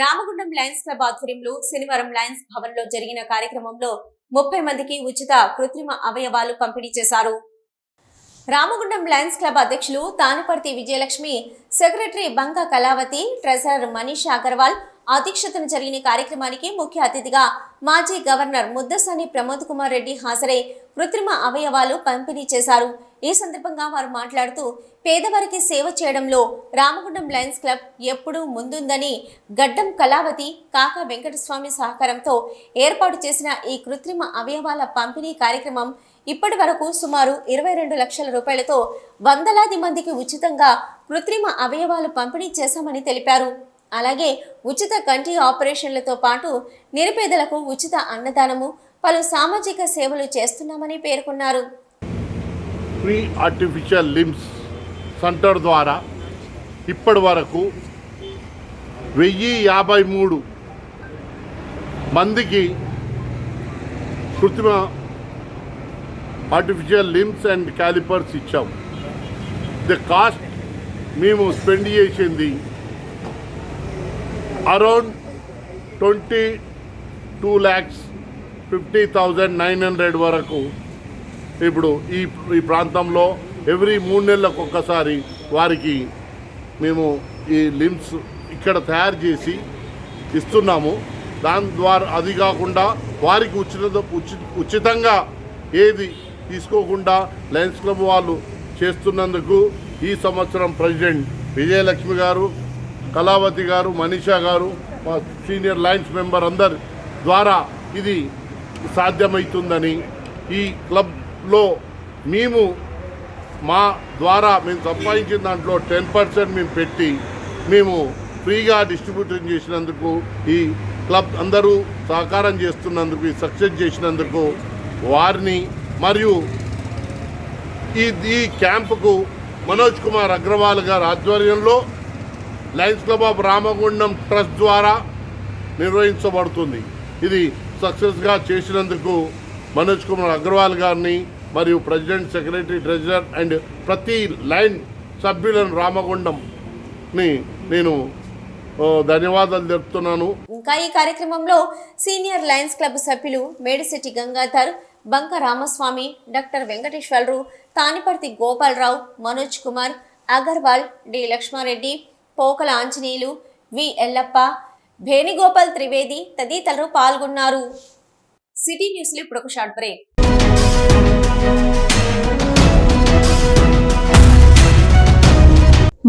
Ramagundam Lions club ఆధ్వర్యంలో శనివారం Lions భవన్లో జరిగిన కార్యక్రమంలో ముప్పై మందికి ఉచిత కృత్రిమ అవయవాలు పంపిణీ చేశారు. రామగుండం లయన్స్ క్లబ్ అధ్యక్షులు తానుపర్తి విజయలక్ష్మి సెక్రటరీ బంక కళావతి ట్రెజరర్ మనీష్ అగర్వాల్ అధ్యక్షతన జరిగిన కార్యక్రమానికి ముఖ్య అతిథిగా మాజీ గవర్నర్ ముద్దసాని ప్రమోద్ కుమార్ రెడ్డి హాజరై కృత్రిమ అవయవాలు పంపిణీ చేశారు. ఈ సందర్భంగా వారు మాట్లాడుతూ పేదవారికి సేవ చేయడంలో రామగుండం లయన్స్ క్లబ్ ఎప్పుడూ ముందుందని గడ్డం కళావతి కాకా వెంకటస్వామి సహకారంతో ఏర్పాటు చేసిన ఈ కృత్రిమ అవయవాల పంపిణీ కార్యక్రమం ఇప్పటి వరకు సుమారు ఇరవై రెండు లక్షల రూపాయలతో వందలాది మందికి ఉచితంగా కృత్రిమ అవయవాలు పంపిణీ చేశామని తెలిపారు. అలాగే ఉచిత కంటి ఆపరేషన్లతో పాటు నిరుపేదలకు ఉచిత అన్నదానము పలు సామాజిక సేవలు చేస్తున్నామని పేర్కొన్నారు. ఫ్రీ ఆర్టిఫిషియల్ లిమ్స్ సెంటర్ ద్వారా ఇప్పటి వరకు వెయ్యి యాభై మూడు మందికి కృత్రిమ ఆర్టిఫిషియల్ లిమ్స్ అండ్ క్యాలిపర్స్ ఇచ్చాం. ద కాస్ట్ మేము స్పెండ్ చేసింది around twenty two lakhs fifty thousand nine hundred వరకు ఇప్పుడు ఈ ఈ ప్రాంతంలో ఎవ్రీ మూడు నెలలకు ఒక్కసారి వారికి మేము ఈ లిమ్స్ ఇక్కడ తయారు చేసి ఇస్తున్నాము. దాని ద్వారా అది కాకుండా వారికి ఉచిత ఉచి- ఉచితంగా ఏది తీసుకోకుండా లయన్స్ క్లబ్ వాళ్ళు చేస్తున్నందుకు ఈ సంవత్సరం ప్రెసిడెంట్ విజయలక్ష్మి గారు కళావతి గారు మనీషా గారు మా సీనియర్ లయన్స్ మెంబర్ అందరి ద్వారా ఇది సాధ్యమవుతుందని ఈ క్లబ్లో మేము మా ద్వారా మేము సంపాదించిన దాంట్లో టెన్ పర్సెంట్ మేము పెట్టి మేము ఫ్రీగా డిస్ట్రిబ్యూషన్ చేసినందుకు ఈ క్లబ్ అందరూ సహకారం చేస్తున్నందుకు ఈ సక్సెస్ చేసినందుకు వారిని మరియు ఈ ఈ క్యాంపుకు మనోజ్ కుమార్ అగ్రవాల్ గారి ఆధ్వర్యంలో lions club of Ramagundam trust ద్వారా నిర్వహించబడుతుంది. ఇది సక్సెస్గా చేసినందుకు మనోజ్ కుమార్ అగ్రవాల్ గారిని మరియు ప్రెసిడెంట్ సెక్రటరీ ట్రెజరర్ అండ్ ప్రతి లైన్ సభ్యులను రామగుండంని నేను ధన్యవాదాలు తెలుపుతున్నాను. ఇంకా ఈ కార్యక్రమంలో సీనియర్ లయన్స్ క్లబ్ సభ్యులు Medisetti Gangadhar Banka Ramaswamy doctor Venkateswararao Thaniparthi Gopalarao Manoj Kumar Agarwal D Lakshmareddy Pokala Anjaneyulu V Yellappa Venugopal Trivedi తదితరులు పాల్గొన్నారు. సిటీ న్యూస్లో ఇప్పుడు ఒక షార్ట్ బ్రేక్.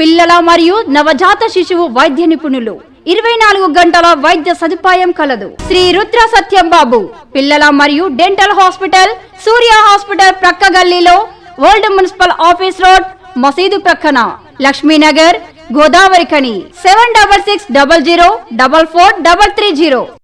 పిల్లల మరియు నవజాత శిశువు వైద్య నిపుణులు. ఇరవై నాలుగు గంటల వైద్య సదుపాయం కలదు. శ్రీ రుద్ర సత్యం బాబు పిల్లల మరియు డెంటల్ హాస్పిటల్ సూర్య హాస్పిటల్ ప్రక్క గల్లీలో వరల్డ్ మున్సిపల్ ఆఫీస్ రోడ్ మసీదు ప్రక్కన. Lakshminagar Godavari Khani seven double six double zero double four double three zero.